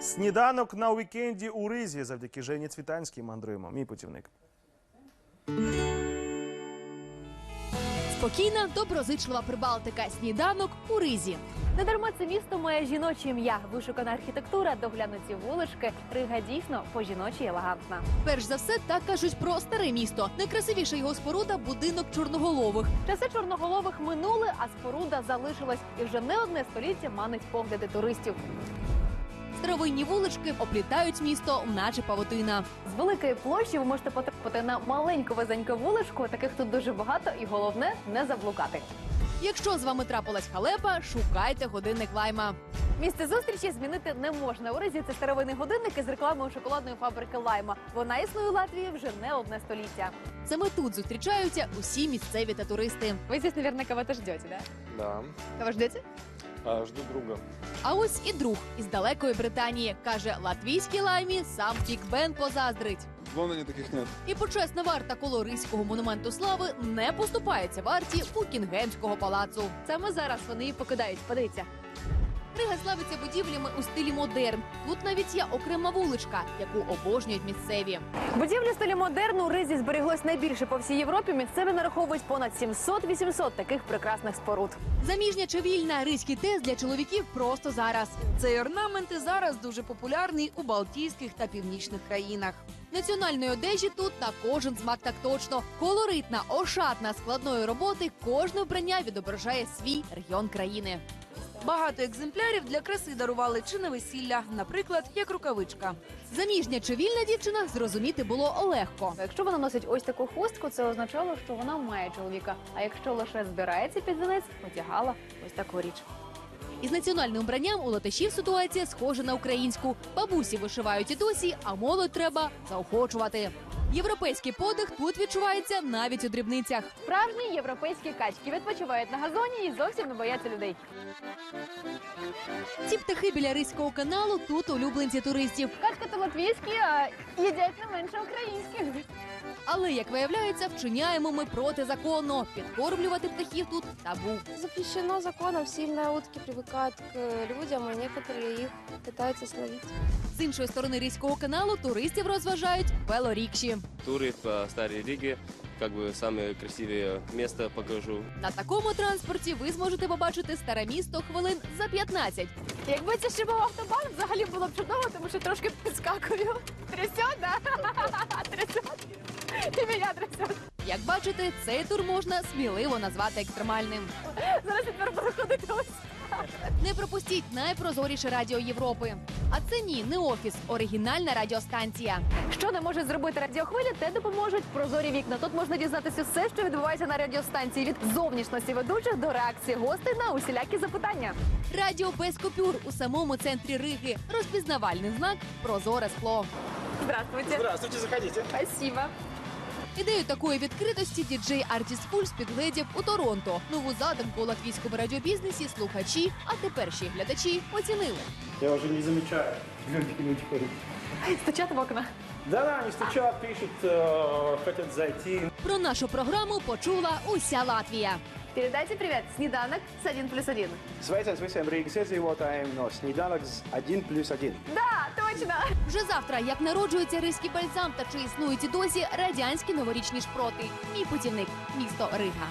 Сніданок на вікенді у Ризі завдяки Жені Цвітанській мандруємо. Мій путівник. Спокійна, доброзичлива Прибалтика. Сніданок у Ризі. Недарма це місто має жіноче ім'я, вишукана архітектура, доглянуті вулички. Рига дійсно по жіночі елегантна. Перш за все, так кажуть про старе місто. Найкрасивіша його споруда будинок чорноголових. Часи чорноголових минули, а споруда залишилась і вже не одне століття манить погляди туристів. Старовинні вулички оплітають місто, наче павутина. З великої площі ви можете потрапити на маленьку везеньку вуличку. Таких тут дуже багато, і головне не заблукати. Якщо з вами трапилась халепа, шукайте годинник лайма. Місце зустрічі змінити не можна. У Ризі це старовинний годинник із рекламою шоколадної фабрики Лайма. Вона існує у Латвії вже не одне століття. Саме тут зустрічаються усі місцеві та туристи. Ви здесь, наверное, кого-то ждете, да? Да. Кого ждете? А, жду друга. А ось і друг із далекої Британії каже: латвійській лаймі сам Бік Бен позаздрить. В таких нет. І почесна варта колорийського монументу слави не поступається варті Букінгемського палацу. Саме зараз вони і покидають. Подивіться. Рига славиться будівлями у стилі модерн. Тут навіть є окрема вуличка, яку обожнюють місцеві. Будівлі стилі модерну у Ризі зберіглось найбільше по всій Європі. Місцеві нараховують понад 700-800 таких прекрасних споруд. Заміжня чи вільна ризький тест для чоловіків просто зараз. Цей орнамент і зараз дуже популярний у Балтійських та північних країнах. Національної одежі тут на кожен смак так точно. Колоритна, ошатна, складної роботи. Кожне вбрання відображає свій регіон країни. Багато екземплярів для краси дарували чи на весілля, наприклад, як рукавичка. Заміжня чи вільна дівчина зрозуміти було легко. Якщо вона носить ось таку хустку, це означало, що вона має чоловіка. А якщо лише збирається під вінець, одягала ось таку річ. Із національним вбранням у латишів ситуація схожа на українську. Бабусі вишивають і досі, а молодь треба заохочувати. Європейський подих тут відчувається навіть у дрібницях. Справжні європейські качки відпочивають на газоні і зовсім не бояться людей. Ці птахи біля Ризького каналу тут улюбленці туристів. Качки то латвійські, а їдять не менше українських. Але як виявляється, вчиняємо ми протизаконно. Підкормлювати птахів тут табу. Запрещено законом, сильно утки привыкают к людям, и некоторые их пытаются словить. З іншої сторони Ризького каналу туристів розважають велорікші. туры по Старой Риге. Как бы самые красивые места покажу. На такому транспорті ви зможете побачити старе місто хвилин за 15. Якби це ще був автобан, взагалі було б чудово, тому що трошки підскакую. Трясет, да? Трясет. Як бачите, цей тур можна сміливо назвати екстремальним. Зараз я тепер буду ходити ось. Не пропустіть найпрозоріше радіо Європи. А це ні, не офіс, оригінальна радіостанція. Що не може зробити радіохвиля, те допоможуть прозорі вікна. Тут можна дізнатися все, що відбувається на радіостанції від зовнішності ведучих до реакції гостей на усілякі запитання. Радіо без купюр у самому центрі Риги. Розпізнавальний знак Прозоре скло. Здравствуйте. Здравствуйте, заходите. Спасибо. Ідею такої відкритості діджей Артіс Пульс підгледів у Торонто. Нову задумку у латвійському радіобізнесі слухачі, а тепер ще й глядачі оцінили. Я вже не замічаю. Люди, люди ходят. Стучати в окна. Да-да, не стучат, пишуть, э, хотят зайти. Про нашу програму почула уся Латвія. Передайте привет. Сніданок з 1 плюс 1. Sveiciens visiem Rīgas iedzīvotājiem no Snidanak 1 plus 1. Да, точно. Вже завтра, як народжується ризький бальзам та чи існують і досі радянські новорічні шпроти. Мій путівник місто Рига.